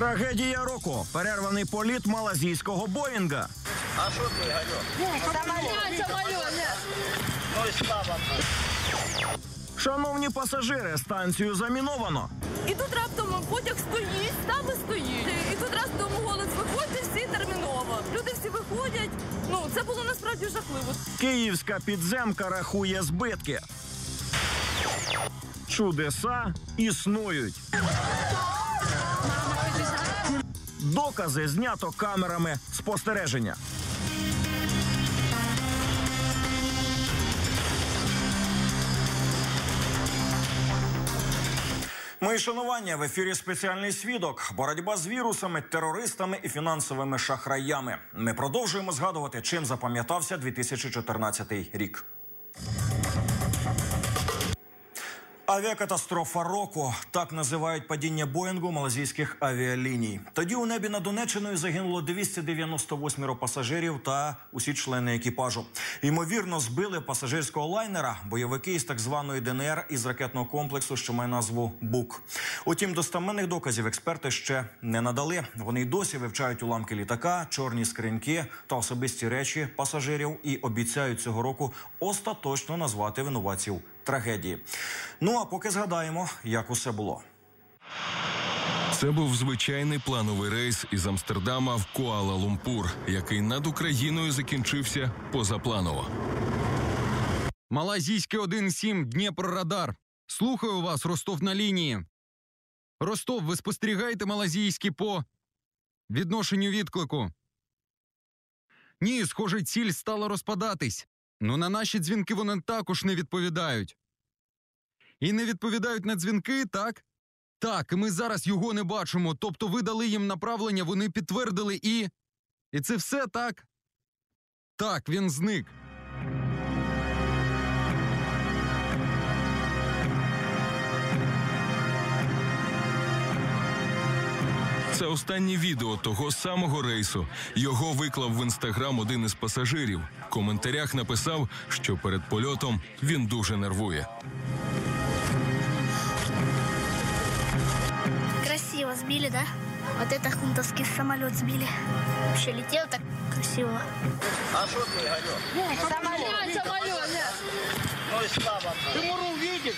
Трагедія року. Перерваний політ малазійського Боїнга. А що ти, Ганьок? Самолет, самолет, нет. Ну і слава Шановні пасажири, станцію заміновано. І тут раптом потяг стоїть, став і стоїть. І тут раптом голос виходить всі терміново. Люди всі виходять. Ну це було насправді жахливо. Київська підземка рахує збитки. Чудеса існують. Докази знято камерами спостереження. Мої шанування в ефірі спеціальний свідок. Боротьба з вірусами, терористами і фінансовими шахраями. Ми продовжуємо згадувати, чим запам'ятався 2014 рік. Авіакатастрофа року так називають падіння Боїнгу малазійських авіаліній. Тоді у небі над Донеччиною загинуло 298 пасажирів та усі члени екіпажу. Ймовірно, збили пасажирського лайнера бойовики із так званої ДНР із ракетного комплексу, що має назву БУК. Утім, достаменних доказів експерти ще не надали. Вони й досі вивчають уламки літака, чорні скриньки та особисті речі пасажирів і обіцяють цього року остаточно назвати винуватців трагедії. Ну а поки згадаємо, як усе було. Це був звичайний плановий рейс із Амстердама в Куала-Лумпур, який над Україною закінчився позапланово. Малазійський 1-7 Дніпрорадар. Слухаю вас, Ростов на лінії. Ростов, ви спостерігаєте малазійський по відношенню відклику. Ні, схоже, ціль стала розпадатись. Ну на наші дзвінки вони також не відповідають. І не відповідають на дзвінки, так? Так, ми зараз його не бачимо. Тобто ви дали їм направлення, вони підтвердили і. І це все так? Так, він зник. Це останнє відео того самого рейсу. Його виклав в інстаграм один із пасажирів. В коментарях написав, що перед польотом він дуже нервує. Красиво сбили, да? Вот это хунтовский самолет сбили. Вообще летел так красиво. А що ти, Ганьок? Самолет, самолет. Ну і слава Богу. Ти мору видиш?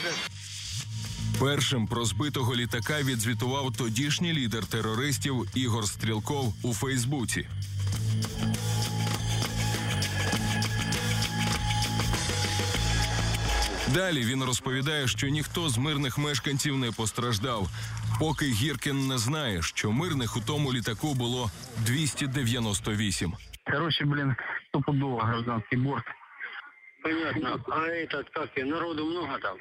Першим про збитого літака відзвітував тодішній лідер терористів Ігор Стрілков у Фейсбуці. Далі він розповідає, що ніхто з мирних мешканців не постраждав. Поки Гіркін не знає, що мирних у тому літаку було 298. Короче, блин, стопудово гражданский борт. Понятно. А этот, как и, народу много там?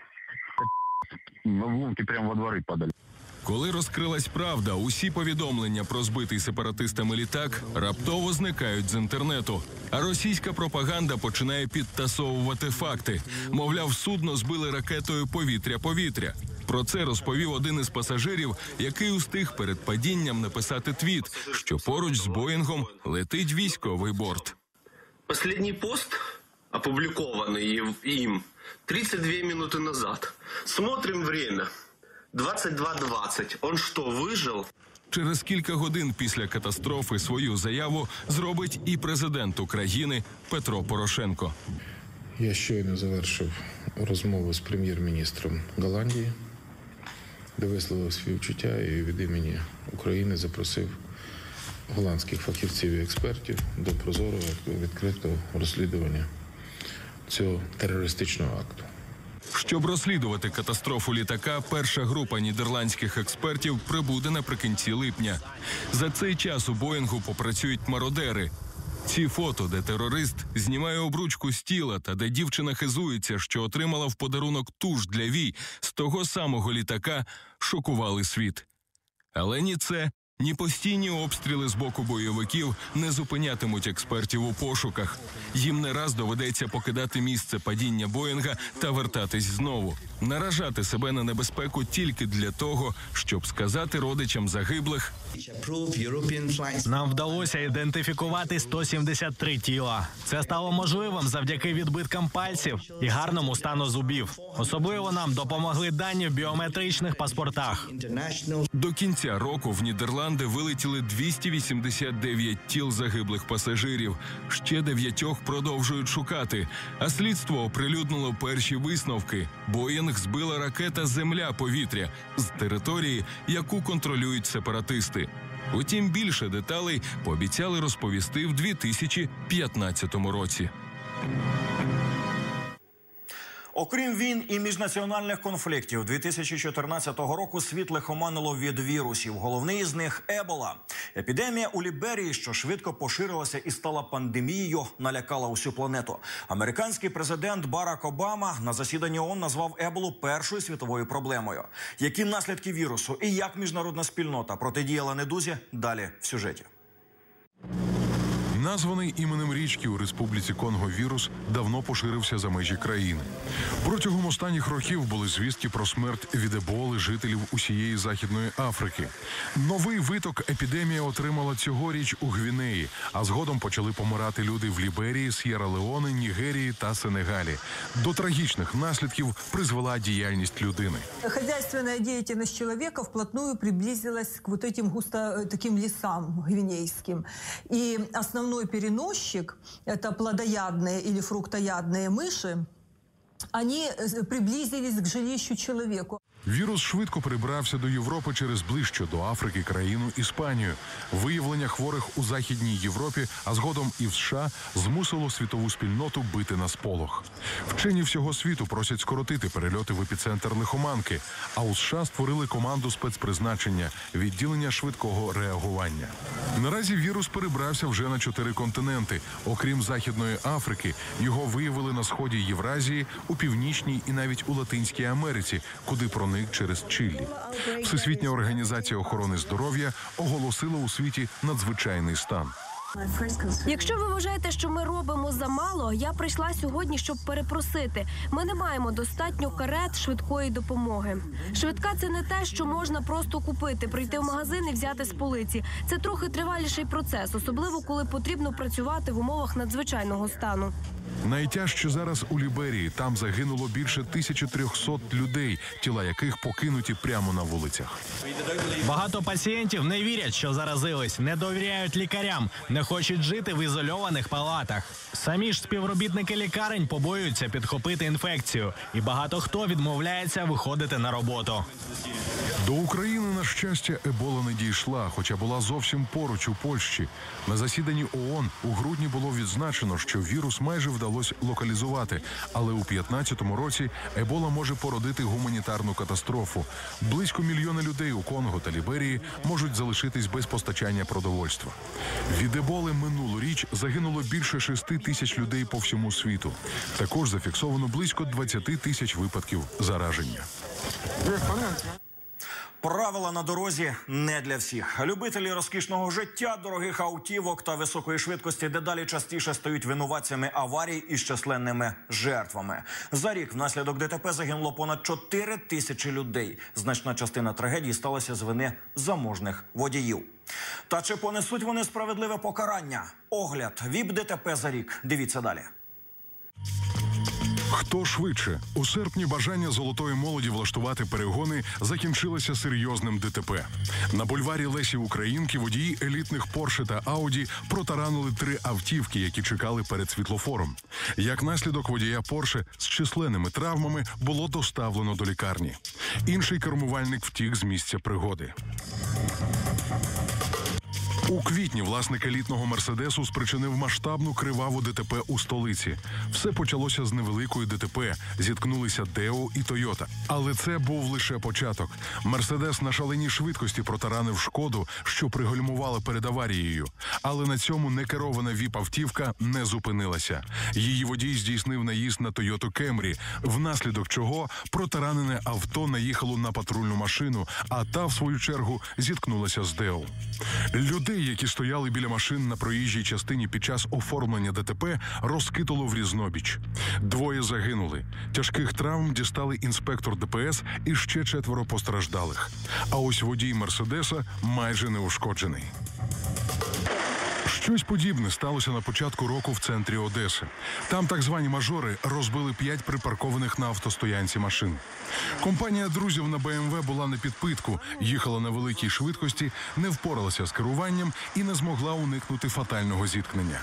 В прямо во дворы падали. Коли розкрилась правда, усі повідомлення про збитий сепаратистами літак раптово зникають з інтернету. А російська пропаганда починає підтасовувати факти. Мовляв, судно збили ракетою повітря-повітря. Про це розповів один із пасажирів, який устиг перед падінням написати твіт, що поруч з Боїнгом летить військовий борт. Последний пост, опубликованный ев- им 32 минуты назад. Смотрим время. 22.20. Он что, выжил? Через кілька годин після катастрофи свою заяву зробить і президент України Петро Порошенко. Я щойно завершив розмову з прем'єр-міністром Голландії, де висловив співчуття і від імені України запросив голландських фахівців і експертів до прозорого відкритого розслідування цього терористичного акту. Щоб розслідувати катастрофу літака, перша група нідерландських експертів прибуде наприкінці липня. За цей час у Боїнгу попрацюють мародери. Ці фото, де терорист знімає обручку з тіла та де дівчина хизується, що отримала в подарунок туш для вій з того самого літака, шокували світ. Але ні це, ні постійні обстріли з боку бойовиків не зупинятимуть експертів у пошуках. Їм не раз доведеться покидати місце падіння Боїнга та вертатись знову. Наражати себе на небезпеку тільки для того, щоб сказати родичам загиблих Нам вдалося ідентифікувати 173 тіла. Це стало можливим завдяки відбиткам пальців і гарному стану зубів. Особливо нам допомогли дані в біометричних паспортах. До кінця року в Нідерланди вилетіли 289 тіл загиблих пасажирів. Ще дев'ятьох продовжують шукати. А слідство оприлюднило перші висновки. Боїнг збила ракета Земля-повітря з території, яку контролюють сепаратисти. Утім, більше деталей пообіцяли розповісти в 2015 році. Окрім війн і міжнаціональних конфліктів, 2014 року світ лихоманило від вірусів. Головний з них ебола. Епідемія у Ліберії, що швидко поширилася і стала пандемією, налякала усю планету. Американський президент Барак Обама на засіданні ООН назвав еболу першою світовою проблемою. Які наслідки вірусу і як міжнародна спільнота протидіяла недузі? Далі в сюжеті. Названий іменем річки у Республіці Конго вірус давно поширився за межі країни. Протягом останніх років були звістки про смерть від еболи жителів усієї західної Африки. Новий виток епідемія отримала цьогоріч у Гвінеї, а згодом почали помирати люди в Ліберії, С'єра-Леоне, Нігерії та Сенегалі. До трагічних наслідків призвела діяльність людини. Хозяйственная деятельность человека вплотную приблизилась к вот этим густо э, таким лесам гвинейским. И основной переносчик, это плодоядные или фруктоядные мыши, они э, приблизились к жилищу человеку. Вірус швидко перебрався до Європи через ближче до Африки країну Іспанію. Виявлення хворих у Західній Європі, а згодом і в США, змусило світову спільноту бити на сполох. Вчені всього світу просять скоротити перельоти в епіцентр лихоманки. А у США створили команду спецпризначення відділення швидкого реагування. Наразі вірус перебрався вже на чотири континенти. Окрім Західної Африки, його виявили на сході Євразії, у північній і навіть у Латинській Америці, куди проник через Чилі. Всесвітня організація охорони здоров'я оголосила у світі надзвичайний стан. Якщо ви вважаєте, що ми робимо замало, я прийшла сьогодні, щоб перепросити. Ми не маємо достатньо карет швидкої допомоги. Швидка це не те, що можна просто купити, прийти в магазин і взяти з полиці. Це трохи триваліший процес, особливо коли потрібно працювати в умовах надзвичайного стану. Найтяжче зараз у Ліберії. Там загинуло більше 1300 людей, тіла яких покинуті прямо на вулицях. Багато пацієнтів не вірять, що заразились, не довіряють лікарям, не хочуть жити в ізольованих палатах. Самі ж співробітники лікарень побоюються підхопити інфекцію, і багато хто відмовляється виходити на роботу. До України, на щастя, ебола не дійшла, хоча була зовсім поруч у Польщі. На засіданні ООН у грудні було відзначено, що вірус майже вдалося локалізувати, але у 2015 році ебола може породити гуманітарну катастрофу. Близько мільйона людей у Конго та Ліберії можуть залишитись без постачання продовольства. Від еболи минулоріч загинуло більше 6 тисяч людей по всьому світу. Також зафіксовано близько 20 тисяч випадків зараження. Правила на дорозі не для всіх. Любителі розкішного життя, дорогих автівок та високої швидкості дедалі частіше стають винуватцями аварій із численними жертвами. За рік внаслідок ДТП загинуло понад 4 тисячі людей. Значна частина трагедії сталася з вини заможних водіїв. Та чи понесуть вони справедливе покарання? Огляд ВІП ДТП за рік. Дивіться далі. Хто швидше у серпні бажання золотої молоді влаштувати перегони закінчилося серйозним ДТП. На бульварі Лесі Українки водії елітних Порше та Ауді протаранили три автівки, які чекали перед світлофором. Як наслідок водія Порше з численними травмами було доставлено до лікарні. Інший кермувальник втік з місця пригоди. У квітні власник елітного мерседесу спричинив масштабну криваву ДТП у столиці. Все почалося з невеликої ДТП. Зіткнулися Део і Тойота. Але це був лише початок. Мерседес на шаленій швидкості протаранив шкоду, що пригальмувала перед аварією. Але на цьому некерована віп-автівка не зупинилася. Її водій здійснив наїзд на Тойоту Кемрі, внаслідок чого протаранене авто наїхало на патрульну машину, а та, в свою чергу, зіткнулася з Део. Людей Людей, які стояли біля машин на проїжджій частині під час оформлення ДТП, розкидало в різнобіч. Двоє загинули. Тяжких травм дістали інспектор ДПС і ще четверо постраждалих. А ось водій Мерседеса майже неушкоджений. Щось подібне сталося на початку року в центрі Одеси. Там так звані мажори розбили п'ять припаркованих на автостоянці машин. Компанія друзів на БМВ була на підпитку, їхала на великій швидкості, не впоралася з керуванням і не змогла уникнути фатального зіткнення.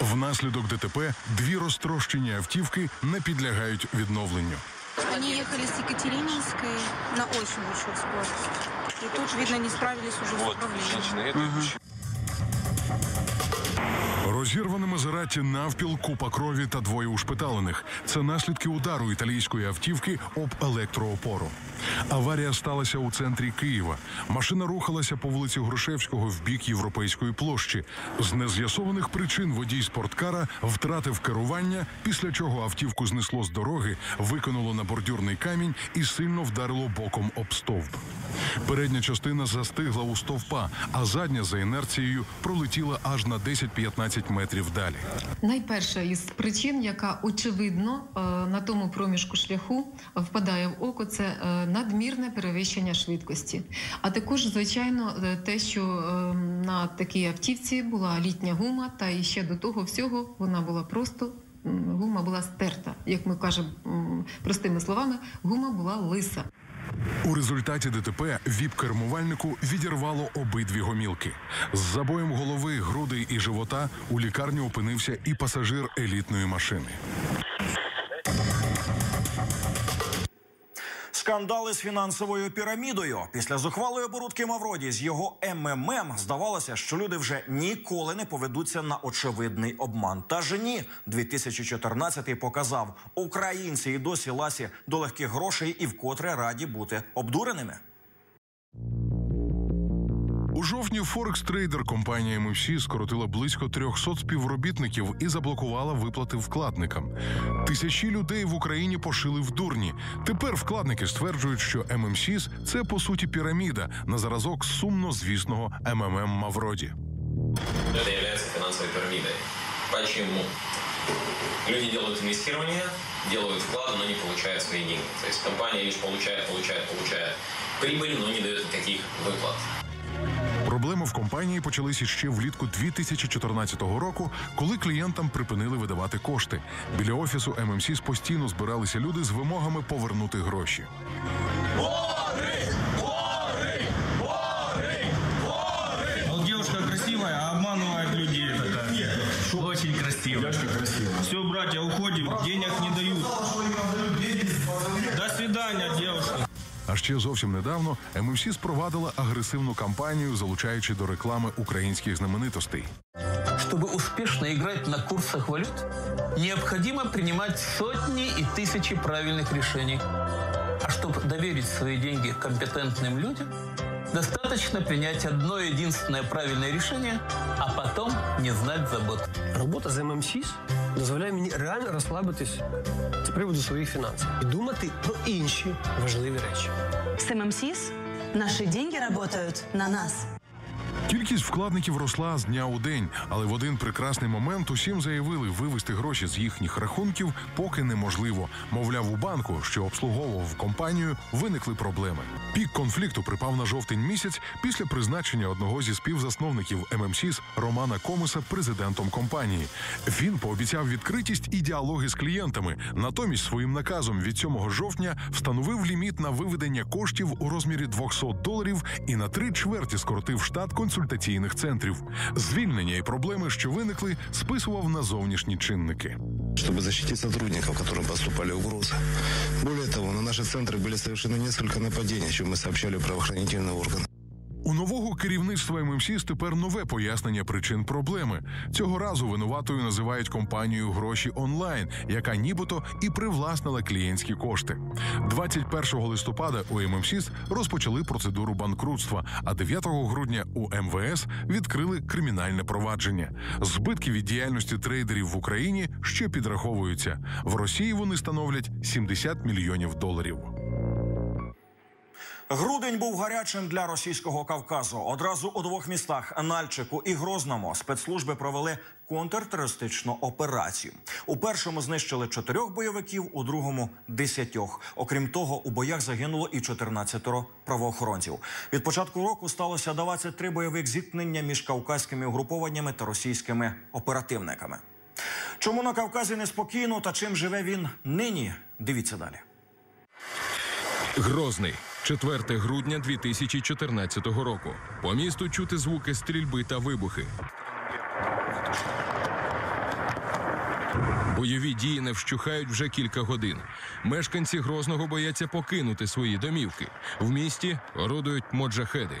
Внаслідок ДТП дві розтрощені автівки не підлягають відновленню. Они ехали с Екатерининской на очень большой скорости. И тут, видно, не справились уже с управлением. Розірване Мазераті навпіл, купа крові та двоє ушпиталених. Це наслідки удару італійської автівки об електроопору. Аварія сталася у центрі Києва. Машина рухалася по вулиці Грушевського в бік Європейської площі. З нез'ясованих причин водій спорткара втратив керування, після чого автівку знесло з дороги, викинуло на бордюрний камінь і сильно вдарило боком об стовп. Передня частина застигла у стовпа, а задня за інерцією пролетіла аж на 10-15 метрів далі. Найперша із причин, яка очевидно е, на тому проміжку шляху впадає в око, це е, надмірне перевищення швидкості. А також, звичайно, е, те, що на такій автівці була літня гума, та і ще до того всього вона була просто. Гума була стерта, як ми кажемо простими словами, гума була лиса. У результаті ДТП віп-кермувальнику відірвало обидві гомілки. З забоєм голови, грудей і живота у лікарні опинився і пасажир елітної машини. Скандали з фінансовою пірамідою після зухвалої оборудки Мавроді з його МММ здавалося, що люди вже ніколи не поведуться на очевидний обман. Та ж ні, 2014 показав, українці і досі ласі до легких грошей і вкотре раді бути обдуреними. У жовтні Форекс трейдер компанія MFC скоротила близько 300 співробітників і заблокувала виплати вкладникам. Тисячі людей в Україні пошили в дурні. Тепер вкладники стверджують, що MMCs – це по суті піраміда на зразок сумно звісного МММ Мавроді. Это является финансовой пирамидой. Почему? Люди делают инвестирование, делают вклады, но не получают свои деньги. То есть компания лишь получает, получает, получает прибыль, но не дает никаких выплат. Проблеми в компанії почалися ще влітку 2014 року, коли клієнтам припинили видавати кошти. Біля офісу MMCs постійно збиралися люди з вимогами повернути гроші. Вот девушка красивая, а обманывает людей такая. Очень красивая. Девушка красивая. Все, братья, уходим, А ще зовсім недавно MMC спровадила агресивну кампанію, залучаючи до реклами українських знаменитостей. Чтобы успешно играть на курсах валют, необходимо принимать сотни и тысячи правильных решений. А чтобы доверить свои деньги компетентным людям, достаточно принять одно единственное правильное решение, а потом не знать забот. Робота з ММСІС дозволяє мені реально розслабитись з Приводу своїх фінансів і думати про інші важливі речі. С ММСИС наши деньги работают на нас. Кількість вкладників росла з дня у день, але в один прекрасний момент усім заявили, вивести гроші з їхніх рахунків поки неможливо. Мовляв, у банку, що обслуговував компанію, виникли проблеми. Пік конфлікту припав на жовтень місяць після призначення одного зі співзасновників ММСіс Романа Комиса президентом компанії. Він пообіцяв відкритість і діалоги з клієнтами. Натомість своїм наказом від 7 жовтня встановив ліміт на виведення коштів у розмірі 200 доларів і на три чверті скоротив штат консультаційних центрів. Звільнення і проблеми, що виникли, списував на зовнішні чинники. чтобы защитить сотрудников, которым поступали угрозы. Более того, на наши центры были совершены несколько нападений, о чем мы сообщали правоохранительные органы. У нового керівництва ММС тепер нове пояснення причин проблеми. Цього разу винуватою називають компанію гроші онлайн, яка нібито і привласнила клієнтські кошти. 21 листопада у ММС розпочали процедуру банкрутства, а 9 грудня у МВС відкрили кримінальне провадження. Збитки від діяльності трейдерів в Україні ще підраховуються. В Росії вони становлять 70 мільйонів доларів. Грудень був гарячим для російського Кавказу. Одразу у двох містах Нальчику і Грозному спецслужби провели контртерористичну операцію. У першому знищили чотирьох бойовиків, у другому десятьох. Окрім того, у боях загинуло і 14 правоохоронців. Від початку року сталося 23 бойових зіткнення між кавказькими угрупованнями та російськими оперативниками. Чому на Кавказі неспокійно та чим живе він нині? Дивіться далі. Грозний. 4 грудня 2014 року. По місту чути звуки стрільби та вибухи. Бойові дії не вщухають вже кілька годин. Мешканці Грозного бояться покинути свої домівки. В місті орудують моджахеди.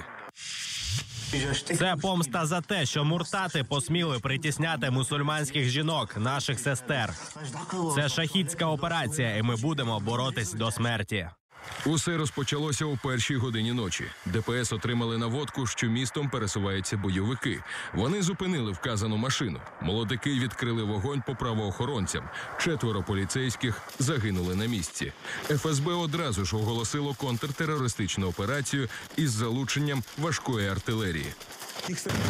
Це помста за те, що муртати посміли притісняти мусульманських жінок, наших сестер. Це шахідська операція, і ми будемо боротись до смерті. Усе розпочалося у першій годині ночі. ДПС отримали наводку, що містом пересуваються бойовики. Вони зупинили вказану машину. Молодики відкрили вогонь по правоохоронцям. Четверо поліцейських загинули на місці. ФСБ одразу ж оголосило контртерористичну операцію із залученням важкої артилерії.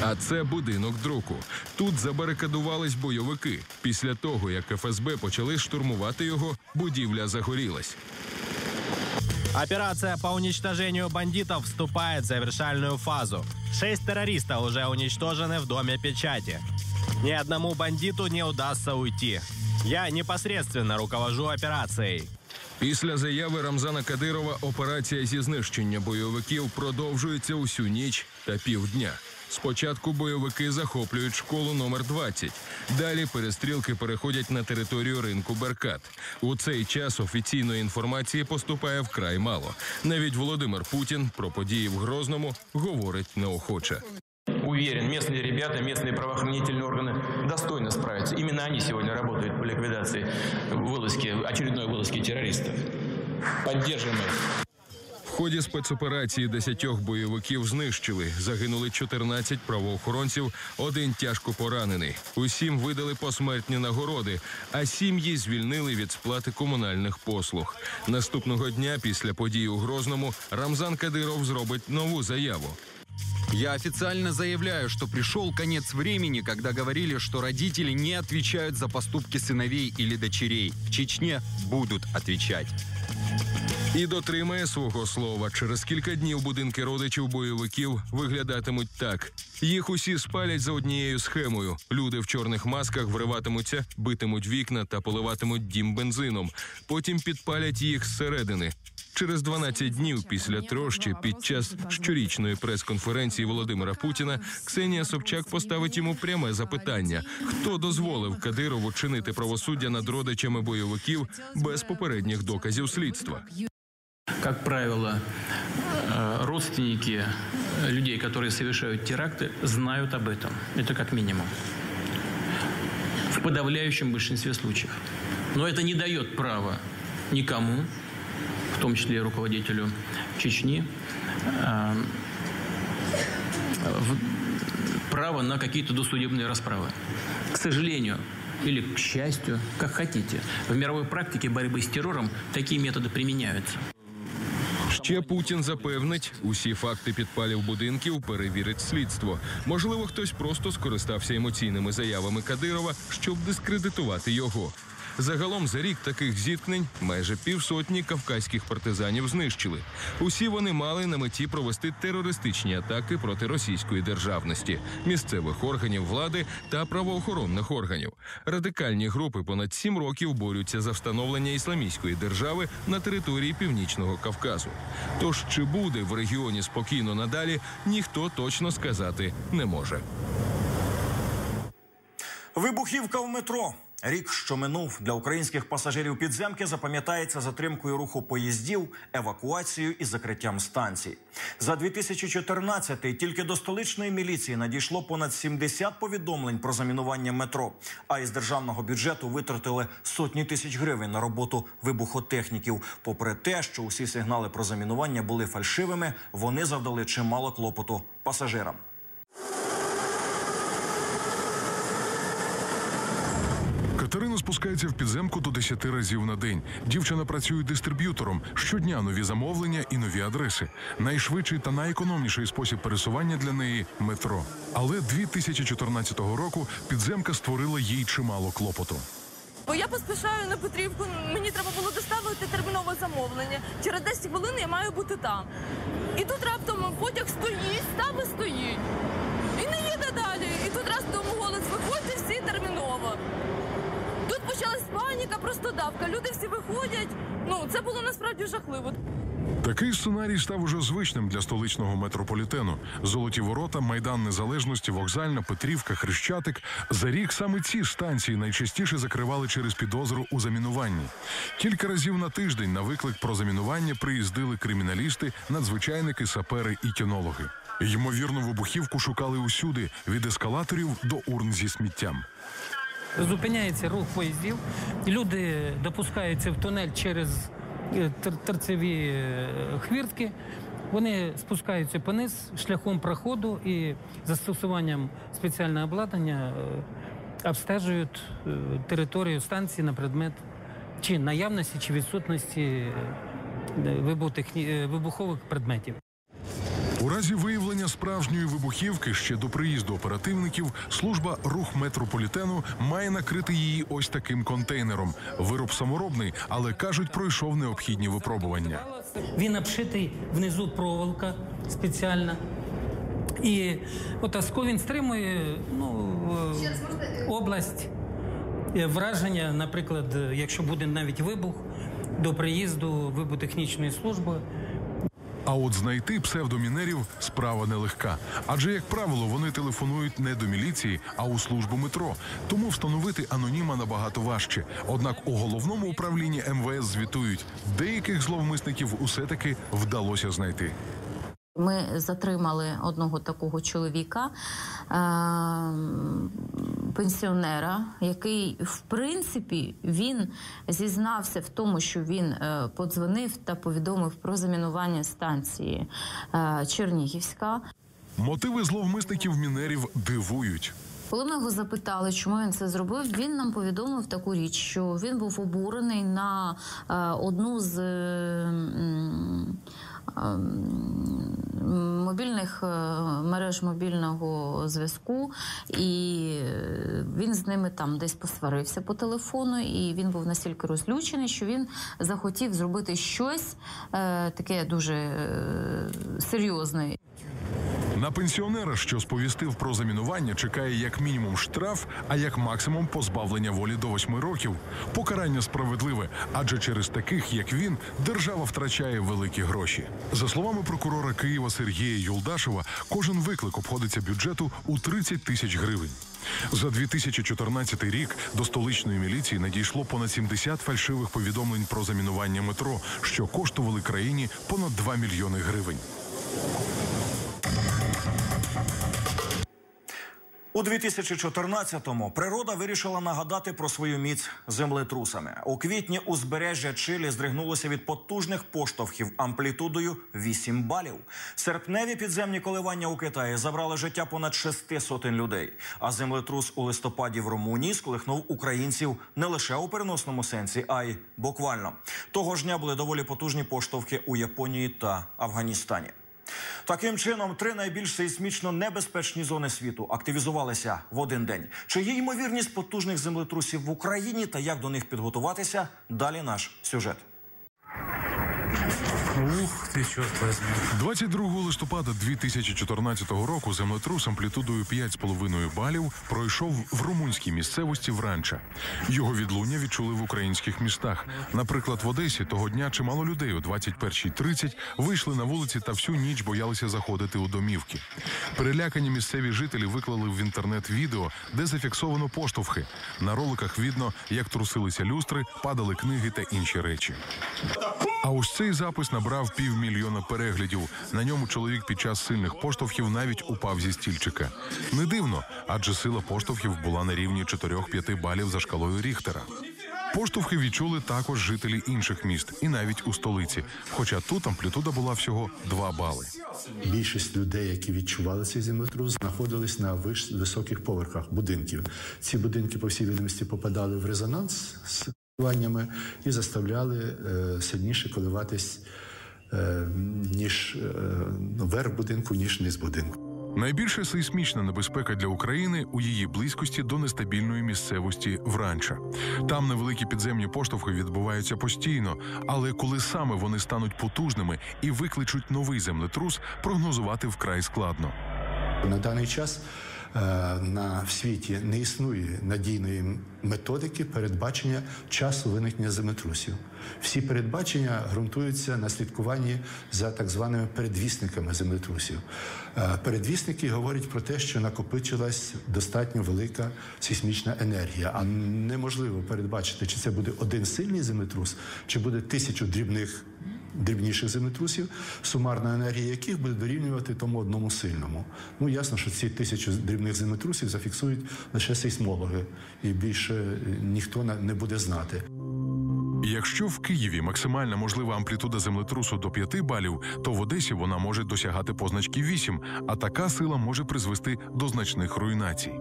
А це будинок друку. Тут забарикадувались бойовики. Після того, як ФСБ почали штурмувати його, будівля загорілась. Операция по уничтожению бандитов вступает в завершальную фазу. Шесть террористов уже уничтожены в Доме печати. Ни одному бандиту не удастся уйти. Я непосредственно руковожу операцией. Після заяви Рамзана Кадирова операція зі знищення бойовиків продовжується усю ніч та півдня. Спочатку бойовики захоплюють школу номер 20. Далі перестрілки переходять на територію ринку Беркат. У цей час офіційної інформації поступає вкрай мало. Навіть Володимир Путін про події в Грозному говорить неохоче. Уверен, местные ребята, местные правоохранительные органы достойно справятся. Именно они сегодня работают по ликвидации вылазки, очередной вылазки террористов. Поддержим их. В ході спецоперації десятьох бойовиків знищили. Загинули 14 правоохоронців, один тяжко поранений. Усім видали посмертні нагороди, а сім'ї звільнили від сплати комунальних послуг. Наступного дня, після подій у Грозному, Рамзан Кадиров зробить нову заяву. Я официально заявляю, что пришел конец времени, когда говорили, что родители не отвечают за поступки сыновей или дочерей. В Чечне будут отвечать. І дотримає свого слова. Через кілька днів будинки родичів бойовиків виглядатимуть так. Їх усі спалять за однією схемою. Люди в чорних масках вриватимуться, битимуть вікна та поливатимуть дім бензином. Потім підпалять їх зсередини. Через 12 днів після трощі під час щорічної прес-конференції Володимира Путіна Ксенія Собчак поставить йому пряме запитання: хто дозволив Кадирову чинити правосуддя над родичами бойовиків без попередніх доказів слідства? Как правило, э, родственники людей, которые совершают теракты, знают об этом. Это как минимум. В подавляющем большинстве случаев. Но это не дает права никому, в том числе и руководителю Чечни, э, право на какие-то досудебные расправы. К сожалению, или к счастью, как хотите, в мировой практике борьбы с террором такие методы применяются. Ще Путін запевнить, усі факти підпалів будинків перевірить слідство. Можливо, хтось просто скористався емоційними заявами Кадирова, щоб дискредитувати його. Загалом за рік таких зіткнень майже півсотні кавказьких партизанів знищили. Усі вони мали на меті провести терористичні атаки проти російської державності, місцевих органів влади та правоохоронних органів. Радикальні групи понад сім років борються за встановлення ісламістської держави на території північного Кавказу. Тож чи буде в регіоні спокійно надалі, ніхто точно сказати не може. Вибухівка в метро. Рік, що минув для українських пасажирів підземки, запам'ятається затримкою руху поїздів, евакуацією і закриттям станцій. За 2014-й тільки до столичної міліції надійшло понад 70 повідомлень про замінування метро. А із державного бюджету витратили сотні тисяч гривень на роботу вибухотехніків. Попри те, що усі сигнали про замінування були фальшивими, вони завдали чимало клопоту пасажирам. Катерина спускається в підземку до 10 разів на день. Дівчина працює дистриб'ютором. Щодня нові замовлення і нові адреси. Найшвидший та найекономніший спосіб пересування для неї метро. Але 2014 року підземка створила їй чимало клопоту. Бо я поспішаю на Петрівку, мені треба було доставити термінове замовлення. Через 10 хвилин я маю бути там. І тут раптом потяг стоїть, став і стоїть. Паніка, просто давка. Люди всі виходять. Ну, це було насправді жахливо. Такий сценарій став уже звичним для столичного метрополітену. Золоті ворота, майдан незалежності, вокзальна, Петрівка, Хрещатик. За рік саме ці станції найчастіше закривали через підозру у замінуванні. Кілька разів на тиждень на виклик про замінування приїздили криміналісти, надзвичайники, сапери і кінологи. Ймовірну вибухівку шукали усюди від ескалаторів до урн зі сміттям. Зупиняється рух поїздів, люди допускаються в тунель через е, терцеві е, хвіртки. Вони спускаються пониз шляхом проходу і застосуванням спеціального обладнання е, обстежують територію станції на предмет чи наявності, чи відсутності вибухових предметів. У разі виявлення справжньої вибухівки ще до приїзду оперативників служба рух метрополітену має накрити її ось таким контейнером. Вироб саморобний, але кажуть, пройшов необхідні випробування. Він обшитий внизу проволока спеціальна. І от Аско він стримує ну, е, область е, враження, наприклад, е, якщо буде навіть вибух до приїзду вибутехнічної служби. А от знайти псевдомінерів справа нелегка. Адже, як правило, вони телефонують не до міліції, а у службу метро. Тому встановити аноніма набагато важче. Однак у головному управлінні МВС звітують, деяких зловмисників усе таки вдалося знайти. Ми затримали одного такого чоловіка, е, пенсіонера, який, в принципі, він зізнався в тому, що він е, подзвонив та повідомив про замінування станції е, Чернігівська. Мотиви зловмисників мінерів дивують. Коли ми його запитали, чому він це зробив, він нам повідомив таку річ, що він був обурений на е, одну з ем, мобільних е, мереж мобільного зв'язку, і е, він з ними там десь посварився по телефону, і він був настільки розлючений, що він захотів зробити щось е, таке дуже серйозне. На пенсіонера, що сповістив про замінування, чекає як мінімум штраф, а як максимум позбавлення волі до восьми років. Покарання справедливе, адже через таких, як він, держава втрачає великі гроші. За словами прокурора Києва Сергія Юлдашева, кожен виклик обходиться бюджету у 30 тисяч гривень. За 2014 рік до столичної міліції надійшло понад 70 фальшивих повідомлень про замінування метро, що коштували країні понад 2 мільйони гривень. У 2014-му природа вирішила нагадати про свою міць землетрусами. У квітні узбережжя Чилі здригнулося від потужних поштовхів амплітудою 8 балів. Серпневі підземні коливання у Китаї забрали життя понад шести сотень людей. А землетрус у листопаді в Румунії сколихнув українців не лише у переносному сенсі, а й буквально. Того ж дня були доволі потужні поштовхи у Японії та Афганістані. Таким чином, три найбільш сейсмічно небезпечні зони світу активізувалися в один день. Чи є ймовірність потужних землетрусів в Україні та як до них підготуватися? Далі наш сюжет. Ух, ти чорт возьми. 22 листопада 2014 року землетрус амплітудою 5,5 балів пройшов в румунській місцевості Вранча. Його відлуння відчули в українських містах. Наприклад, в Одесі того дня чимало людей о 21.30 вийшли на вулиці та всю ніч боялися заходити у домівки. Перелякані місцеві жителі виклали в інтернет відео, де зафіксовано поштовхи. На роликах видно, як трусилися люстри, падали книги та інші речі. А ось цей запис набрав півмільйона переглядів. На ньому чоловік під час сильних поштовхів навіть упав зі стільчика. Не дивно, адже сила поштовхів була на рівні 4-5 балів за шкалою Ріхтера. Поштовхи відчули також жителі інших міст, і навіть у столиці. Хоча тут амплітуда була всього 2 бали. Більшість людей, які відчували цей землетрус, знаходились на високих поверхах будинків. Ці будинки, по всій відомості, попадали в резонанс з і заставляли е, сильніше коливатись ніж е, ну, верх будинку, ніж низ будинку. Найбільша сейсмічна небезпека для України у її близькості до нестабільної місцевості Вранча. Там невеликі підземні поштовхи відбуваються постійно, але коли саме вони стануть потужними і викличуть новий землетрус, прогнозувати вкрай складно. На даний час е, на в світі не існує надійної методики передбачення часу виникнення землетрусів. Всі передбачення ґрунтуються на слідкуванні за так званими передвісниками землетрусів. Е, Передвісники говорять про те, що накопичилась достатньо велика сейсмічна енергія, а неможливо передбачити, чи це буде один сильний землетрус, чи буде тисячу дрібних дрібніших землетрусів, сумарна енергія яких буде дорівнювати тому одному сильному. Ну ясно, що ці тисячу дрібних землетрусів зафіксують лише сейсмологи, і більше е, ніхто не буде знати. Якщо в Києві максимальна можлива амплітуда землетрусу до 5 балів, то в Одесі вона може досягати позначки 8, а така сила може призвести до значних руйнацій.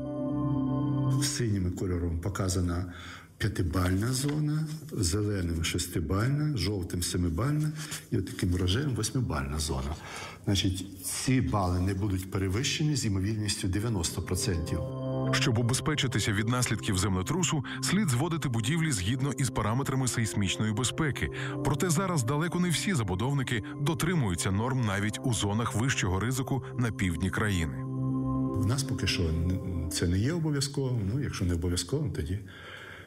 Синім кольором показана п'ятибальна зона, зеленим шестибальна, жовтим семибальна і таким рожевим восьмибальна зона. Значить, ці бали не будуть перевищені з ймовірністю 90%. Щоб убезпечитися від наслідків землетрусу, слід зводити будівлі згідно із параметрами сейсмічної безпеки. Проте зараз далеко не всі забудовники дотримуються норм навіть у зонах вищого ризику на півдні країни. У нас поки що це не є обов'язково. Ну, якщо не обов'язково, тоді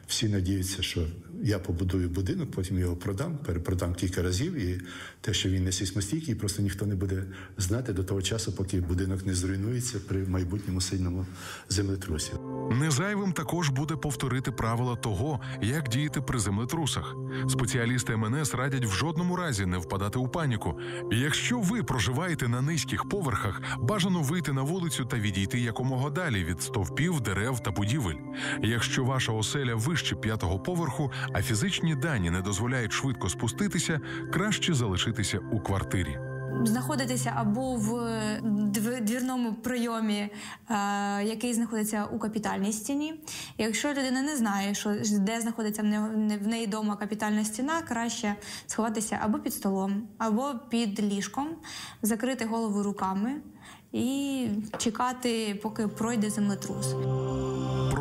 всі надіються, що я побудую будинок, потім його продам, перепродам кілька разів, і те, що він не сейсмостійкий, просто ніхто не буде знати до того часу, поки будинок не зруйнується при майбутньому сильному землетрусі. Незайвим також буде повторити правила того, як діяти при землетрусах. Спеціалісти МНС радять в жодному разі не впадати у паніку. Якщо ви проживаєте на низьких поверхах, бажано вийти на вулицю та відійти якомога далі від стовпів, дерев та будівель. Якщо ваша оселя вище п'ятого поверху, а фізичні дані не дозволяють швидко спуститися, краще залишитися у квартирі. знаходитися або в двірному прийомі, е, який знаходиться у капітальній стіні. Якщо людина не знає, що де знаходиться в не- не- в неї вдома капітальна стіна, краще сховатися або під столом, або під ліжком, закрити голову руками і чекати, поки пройде землетрус.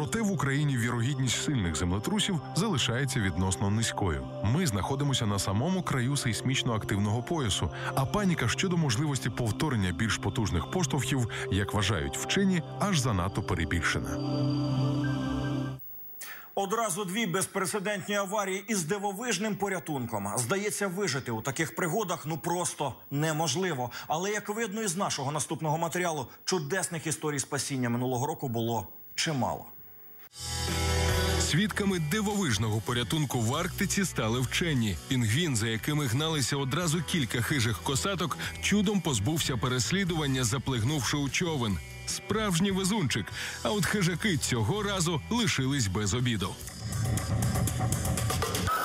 Проте в Україні вірогідність сильних землетрусів залишається відносно низькою. Ми знаходимося на самому краю сейсмічно активного поясу, а паніка щодо можливості повторення більш потужних поштовхів, як вважають вчені, аж занадто перебільшена. Одразу дві безпрецедентні аварії із дивовижним порятунком. Здається, вижити у таких пригодах ну просто неможливо. Але як видно із нашого наступного матеріалу, чудесних історій спасіння минулого року було чимало. Свідками дивовижного порятунку в Арктиці стали вчені. Пінгвін, за якими гналися одразу кілька хижих косаток, чудом позбувся переслідування, заплигнувши у човен. Справжній везунчик. А от хижаки цього разу лишились без обіду.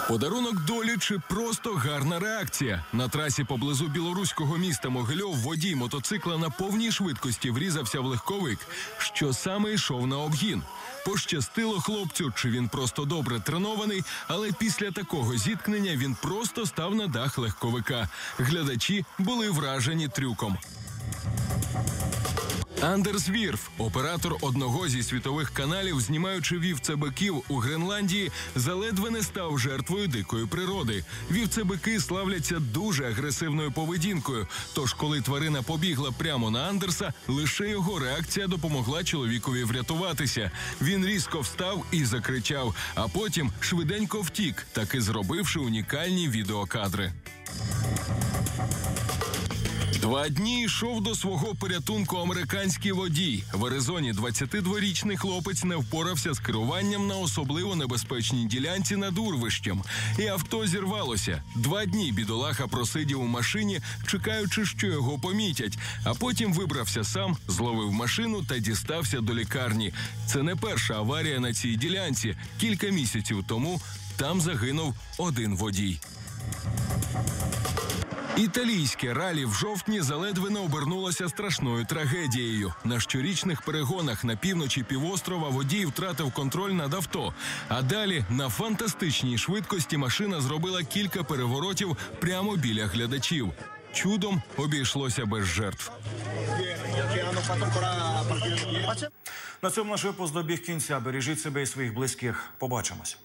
Подарунок долі чи просто гарна реакція. На трасі поблизу білоруського міста Могильов водій мотоцикла на повній швидкості врізався в легковик, що саме йшов на обгін. Пощастило хлопцю, чи він просто добре тренований, але після такого зіткнення він просто став на дах легковика. Глядачі були вражені трюком. Андерс Вірф, оператор одного зі світових каналів, знімаючи вівцебиків у Гренландії, заледве не став жертвою дикої природи. Вівцебики славляться дуже агресивною поведінкою. Тож, коли тварина побігла прямо на Андерса, лише його реакція допомогла чоловікові врятуватися. Він різко встав і закричав, а потім швиденько втік, таки зробивши унікальні відеокадри. Два дні йшов до свого порятунку американський водій. В Аризоні 22-річний хлопець не впорався з керуванням на особливо небезпечній ділянці над урвищем. І авто зірвалося. Два дні бідолаха просидів у машині, чекаючи, що його помітять. А потім вибрався сам, зловив машину та дістався до лікарні. Це не перша аварія на цій ділянці. Кілька місяців тому там загинув один водій. Італійське ралі в жовтні заледве не обернулося страшною трагедією. На щорічних перегонах на півночі півострова водій втратив контроль над авто. А далі на фантастичній швидкості машина зробила кілька переворотів прямо біля глядачів. Чудом обійшлося без жертв. На цьому наш випуск добіг кінця. Бережіть себе і своїх близьких. Побачимось.